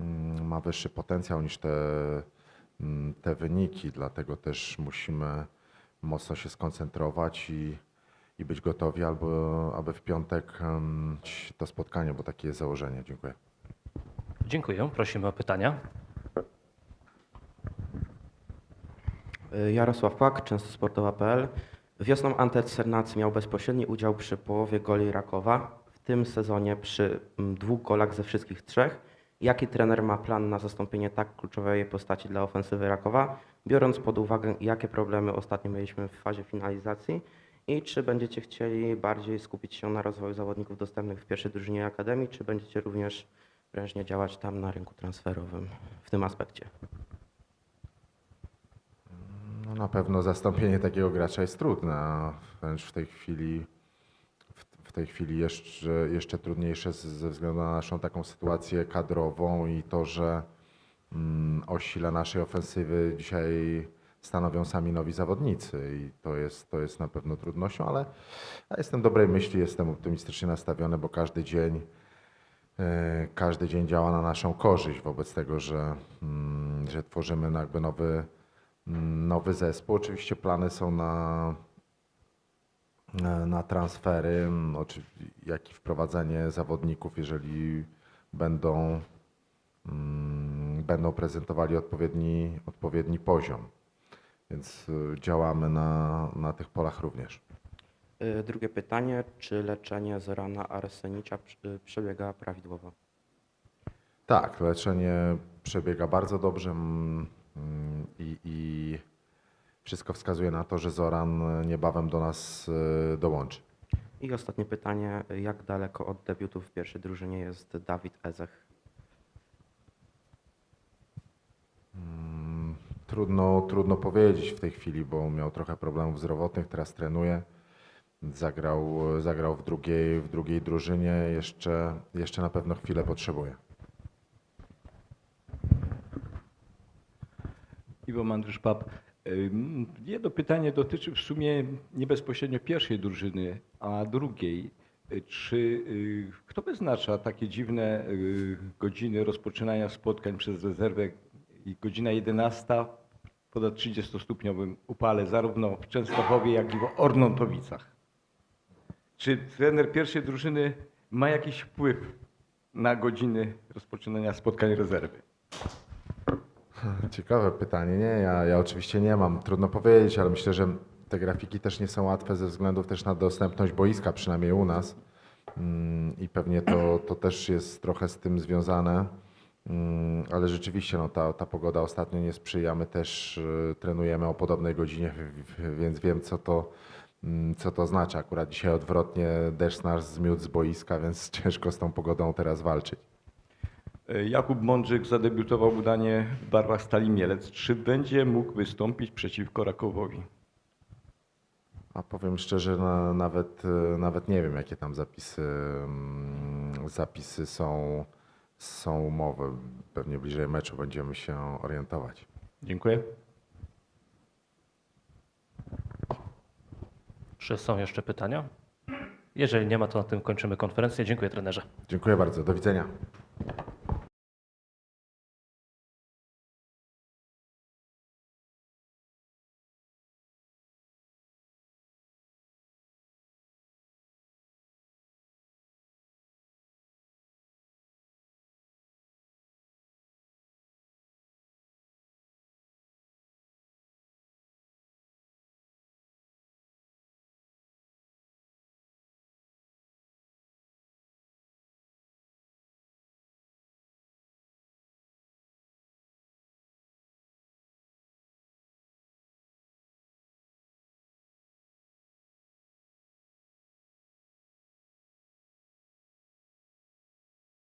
mm, ma wyższy potencjał niż te, mm, te wyniki, dlatego też musimy mocno się skoncentrować i, i być gotowi, albo aby w piątek to spotkanie, bo takie jest założenie. Dziękuję. Dziękuję. Prosimy o pytania. Y, Jarosław Płak, częstosportowa.pl. Wiosną Antet Sernacy miał bezpośredni udział przy połowie goli Rakowa. W tym sezonie przy dwóch golach ze wszystkich trzech. Jaki trener ma plan na zastąpienie tak kluczowej postaci dla ofensywy Rakowa, biorąc pod uwagę, jakie problemy ostatnio mieliśmy w fazie finalizacji i czy będziecie chcieli bardziej skupić się na rozwoju zawodników dostępnych w pierwszej drużynie Akademii, czy będziecie również prężnie działać tam na rynku transferowym w tym aspekcie? No na pewno zastąpienie takiego gracza jest trudne, wręcz w tej chwili, w, tej chwili jeszcze, jeszcze trudniejsze ze względu na naszą taką sytuację kadrową i to, że mm, o sile naszej ofensywy dzisiaj stanowią sami nowi zawodnicy i to jest, to jest na pewno trudnością, ale ja jestem dobrej myśli, jestem optymistycznie nastawiony, bo każdy dzień E, każdy dzień działa na naszą korzyść wobec tego, że, mm, że tworzymy jakby nowy, mm, nowy zespół. Oczywiście plany są na, na transfery, jak i wprowadzenie zawodników, jeżeli będą, mm, będą prezentowali odpowiedni, odpowiedni poziom. Więc y, działamy na, na tych polach również. Y, Drugie pytanie, czy leczenie Zorana Arsenicza przy- przebiega prawidłowo? Tak, leczenie przebiega bardzo dobrze i, i wszystko wskazuje na to, że Zoran niebawem do nas y, dołączy. I ostatnie pytanie, jak daleko od debiutu w pierwszej drużynie jest Dawid Ezech? Mm, Trudno, trudno powiedzieć w tej chwili, bo miał trochę problemów zdrowotnych, teraz trenuje. Zagrał, zagrał w, drugiej, w drugiej drużynie, jeszcze, jeszcze na pewno chwilę potrzebuje. Iwo Mandrusz-Pap. Jedno pytanie dotyczy w sumie nie bezpośrednio pierwszej drużyny, a drugiej. Y, Czy y, kto wyznacza takie dziwne y, godziny rozpoczynania spotkań przez rezerwę i godzina 11 ponad 30-stopniowym upale zarówno w Częstochowie, jak i w Ornontowicach? Czy trener pierwszej drużyny ma jakiś wpływ na godziny rozpoczynania spotkań rezerwy? Ciekawe pytanie. Nie, ja, ja oczywiście nie mam. Trudno powiedzieć, ale myślę, że te grafiki też nie są łatwe ze względów też na dostępność boiska, przynajmniej u nas. Mm, I pewnie to, to też jest trochę z tym związane. Mm, Ale rzeczywiście no, ta, ta pogoda ostatnio nie sprzyja. My też y, trenujemy o podobnej godzinie, więc wiem, co to, mm, co to znaczy. Akurat dzisiaj odwrotnie deszcz nas zmiótł z boiska, więc ciężko z tą pogodą teraz walczyć. Jakub Mądrzyk zadebiutował udanie w barwach Stali Mielec. Czy będzie mógł wystąpić przeciwko Rakowowi? A powiem szczerze, na, nawet, e, nawet nie wiem, jakie tam zapisy, mm, zapisy są, są umowy. Pewnie bliżej meczu będziemy się orientować. Dziękuję. Czy są jeszcze pytania? Jeżeli nie ma, to na tym kończymy konferencję. Dziękuję trenerze. Dziękuję bardzo. Do widzenia.